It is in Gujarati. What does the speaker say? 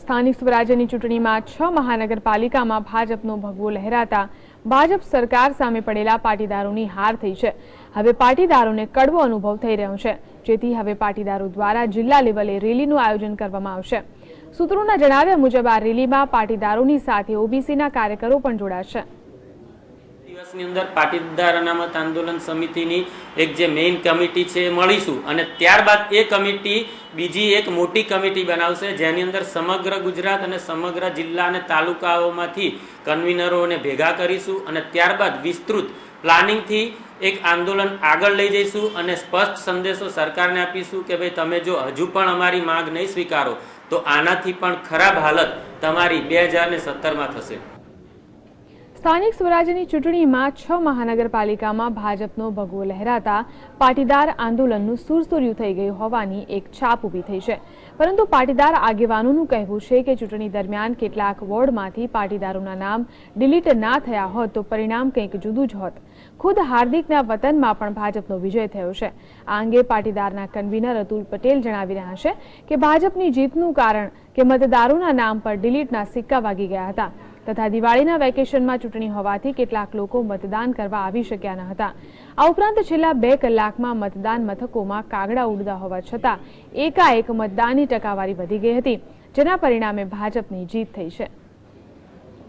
સ્થાનિક સ્વરાજ્યની ચૂંટણીમાં છ મહાનગરપાલિકામાં ભાજપનો ભગવો લહેરાતા ભાજપ સરકાર સામે પડેલા પાટીદારોની હાર થઈ છે. હવે પાટીદારોને કડવો અનુભવ થઈ રહ્યો છે. જેથી હવે પાટીદારો દ્વારા જિલ્લા લેવલે રેલીનું આયોજન કરવામાં આવશે. સૂત્રોના જણાવ્યા મુજબ આ રેલીમાં પાટીદારોની સાથે ઓબીસીના કાર્યકરો પણ જોડાશે. દિવસની અંદર પાટીદાર અનામત આંદોલન સમિતિની એક જે મેઇન કમિટી છે એ મળીશું અને ત્યારબાદ એ કમિટી બીજી એક મોટી કમિટી બનાવશે, જેની અંદર સમગ્ર ગુજરાત અને સમગ્ર જિલ્લા અને તાલુકાઓમાંથી કન્વીનરોને ભેગા કરીશું અને ત્યારબાદ વિસ્તૃત પ્લાનિંગથી એક આંદોલન આગળ લઈ જઈશું અને સ્પષ્ટ સંદેશો સરકારને આપીશું કે ભાઈ તમે જો હજુ પણ અમારી માંગ નહીં સ્વીકારો, તો આનાથી પણ ખરાબ હાલત તમારી બે હજાર સત્તરમાં થશે. સ્થાનિક સ્વરાજ્યની ચૂંટણીમાં છ મહાનગરપાલિકામાં ભાજપનો ભગવો લહેરાતા પાટીદાર આંદોલનનું સુરસુર્યું થઈ ગયું હોવાની એક છાપ ઊભી થઈ છે. પરંતુ પાટીદાર આગેવાનોનું કહેવું છે કે ચૂંટણી દરમિયાન કેટલાક વોર્ડમાંથી પાટીદારોના નામ ડિલીટ ના થયા હોત તો પરિણામ કંઈક જુદું જ હોત. ખુદ હાર્દિકના વતનમાં પણ ભાજપનો વિજય થયો છે. આ અંગે પાટીદારના કન્વીનર અતુલ પટેલ જણાવી રહ્યા છે કે ભાજપની જીતનું કારણ કે મતદારોના નામ પર ડિલીટના સિક્કા વાગી ગયા હતા. તથા દિવાળીના વેકેશનમાં ચૂંટણી હોવાથી કેટલાક લોકો મતદાન કરવા આવી શક્યા ન હતા. આ ઉપરાંત છેલ્લા બે કલાકમાં મતદાન મથકોમાં કાગડા ઉડતા હોવા છતાં એકાએક મતદાનની ટકાવારી વધી ગઈ હતી, જેના પરિણામે ભાજપની જીત થઈ છે.